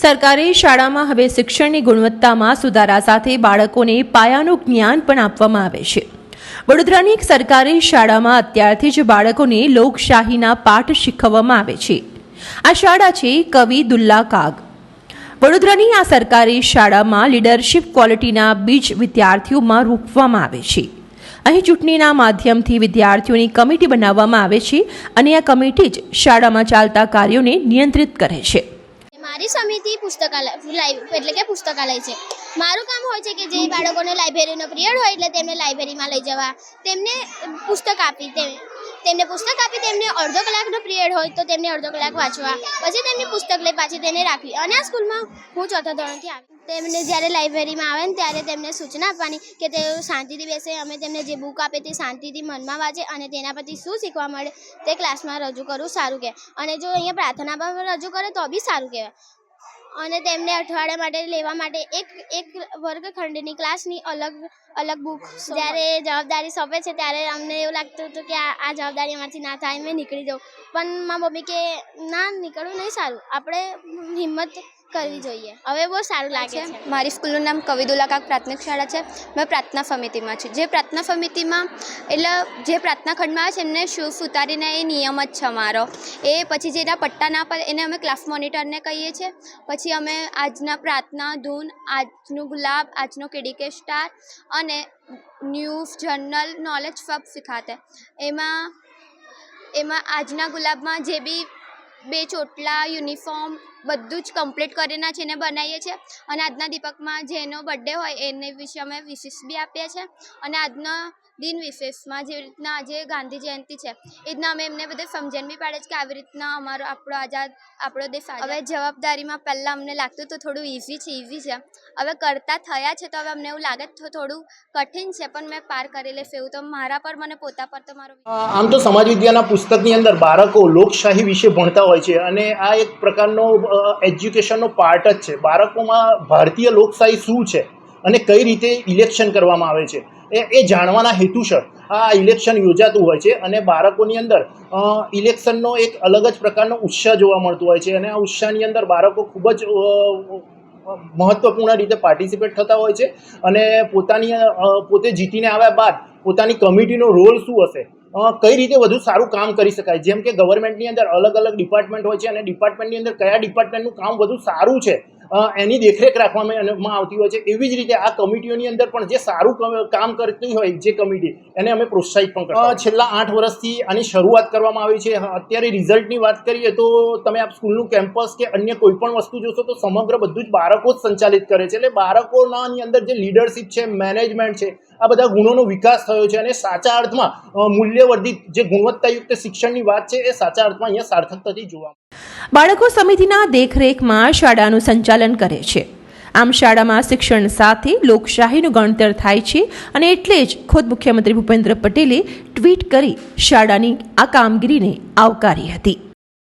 સરકારી શાળામાં હવે શિક્ષણની ગુણવત્તામાં સુધારા સાથે બાળકોને પાયાનું જ્ઞાન પણ આપવામાં આવે છે. વડોદરાની એક સરકારી શાળામાં અત્યારથી જ બાળકોને લોકશાહીના પાઠ શીખવવામાં આવે છે. આ શાળા છે કવિ દુલ્લા કાગ. વડોદરાની આ સરકારી શાળામાં લીડરશિપ ક્વોલિટીના બીજ વિદ્યાર્થીઓમાં રોપવામાં આવે છે. અહીં ચૂંટણીના માધ્યમથી વિદ્યાર્થીઓની કમિટી બનાવવામાં આવે છે અને આ કમિટી જ શાળામાં ચાલતા કાર્યોને નિયંત્રિત કરે છે. મારી સમિતિ પુસ્તકાલય એટલે કે પુસ્તકાલય છે. મારું કામ હોય છે કે જે બાળકોને લાઇબ્રેરીનો પિરિયડ હોય એટલે તેમને લાઇબ્રેરીમાં લઈ જવા. તેમને પુસ્તક આપી તેમને પુસ્તક આપી તેમને અડધો કલાકનો પિરિયડ હોય તો તેમને અડધો કલાક વાંચવા. પછી તેમની પુસ્તક લઈ પાછી તેને રાખવી. અને આ સ્કૂલમાં હું ચોથા ધોરણથી આવી. તેમને જ્યારે લાઇબ્રેરીમાં આવે ને ત્યારે તેમને સૂચના આપવાની કે તેઓ શાંતિથી બેસે. અમે તેમને જે બુક આપે તે શાંતિથી મનમાં વાંચે અને તેના પરથી શું શીખવા મળે તે ક્લાસમાં રજૂ કરવું સારું કહે અને જો અહીંયા પ્રાર્થનામાં રજૂ કરે તો બી સારું કહેવાય. અને તેમને અઠવાડિયા માટે લેવા માટે એક એક વર્ગખંડની ક્લાસની અલગ અલગ બુક જ્યારે જવાબદારી સોંપે છે ત્યારે અમને એવું લાગતું હતું કે આ જવાબદારી અમારથી ના થાય, મેં નીકળી જાઉં. પણ મારા મમ્મી કે, ના, નીકળવું નહીં સારું. આપણે હિંમત કરવી જોઈએ. હવે બહુ સારું લાગે છે. મારી સ્કૂલનું નામ કવિદુલ્લા કાક પ્રાથમિક શાળા છે. મેં પ્રાર્થના સમિતિમાં છું. જે પ્રાર્થના સમિતિમાં એટલે જે પ્રાર્થના ખંડમાં આવે છે એમને શૂઝ ઉતારીને એ નિયમ જ છે અમારો. એ પછી જેના પટ્ટા ના પડે એને અમે ક્લાસ મોનિટરને કહીએ છીએ. પછી અમે આજના પ્રાર્થના ધૂન આજનું ગુલાબ આજનો કેડીકે સ્ટાર અને ન્યૂઝ જર્નલ નોલેજ સબ શીખાતે. એમાં એમાં આજના ગુલાબમાં જે બી બે ચોટલા યુનિફોર્મ બધું જ કમ્પ્લીટ કરીને છે એને બનાવીએ છીએ. અને આજના દીપકમાં જેનો બર્થડે હોય એને વિશે અમે વિશેષ બી આપીએ છીએ. અને આજના દિન વિશેષમાં જેવી રીતના આજે ગાંધી જયંતિ છે એ રીતના અમે એમને બધે સમજણ બી પાડે છે કે આવી રીતના અમારો આપણો આઝાદ આપણો દેશ હવે જવાબદારીમાં પહેલાં અમને લાગતું હતું થોડું ઇઝી છે ઇઝી છે. હવે કરતા થયા છે તો હવે અમને એવું લાગે થોડું કઠિન છે પણ મેં પાર કરી લેશે એવું. તો મારા પર મને પોતા પર તો મારો આમ તો સમાજ વિદ્યાના પુસ્તકની અંદર બાળકો લોકશાહી વિશે ભણતા હોય છે અને આ એક પ્રકારનો એજ્યુકેશનનો પાર્ટ જ છે. બાળકોમાં ભારતીય લોકશાહી શું છે અને કઈ રીતે ઇલેક્શન કરવામાં આવે છે એ એ જાણવાના હેતુસર આ ઇલેક્શન યોજાતું હોય છે અને બાળકોની અંદર ઇલેક્શનનો એક અલગ જ પ્રકારનો ઉત્સાહ જોવા મળતો હોય છે અને આ ઉત્સાહની અંદર બાળકો ખૂબ જ મહત્વપૂર્ણ રીતે પાર્ટિસિપેટ થતા હોય છે અને પોતાની પોતે જીતીને આવ્યા બાદ પોતાની કમિટીનો રોલ શું હશે? કઈ રીતે વધુ સારું કામ કરી શકાય? જેમ કે ગવર્મેન્ટની અંદર અલગ અલગ ડિપાર્ટમેન્ટ હોય છે અને ડિપાર્ટમેન્ટની અંદર કયા ડિપાર્ટમેન્ટનું કામ વધુ સારું છે? એની દેખરેખ રાખવામાં આવતી હોય છે. એવી જ રીતે આ કમિટીઓની અંદર પણ જે સારું કામ કરતી હોય જે કમિટી એને અમે પ્રોત્સાહિત પણ કરતા છેલ્લા આઠ વર્ષથી આની શરૂઆત કરવામાં આવી છે. અત્યારે રિઝલ્ટની વાત કરીએ તો તમે આ સ્કૂલનું કેમ્પસ કે અન્ય કોઈ પણ વસ્તુ જોશો તો સમગ્ર બધું જ બાળકો જ સંચાલિત કરે છે. એટલે બાળકોનાની અંદર જે લીડરશિપ છે મેનેજમેન્ટ છે આ બધા ગુણોનો વિકાસ થયો છે અને સાચા અર્થમાં મૂલ્યવર્ધિત જે ગુણવત્તાયુક્ત શિક્ષણની વાત છે એ સાચા અર્થમાં અહીંયા સાર્થક થતી જોવા. બાળકો સમિતિના દેખરેખમાં શાળાનું સંચાલન કરે છે. આમ શાળામાં શિક્ષણ સાથે લોકશાહીનું ગણતર થાય છે અને એટલે જ ખુદ મુખ્યમંત્રી ભૂપેન્દ્ર પટેલે ટ્વીટ કરી શાળાની આ કામગીરીને આવકારી હતી.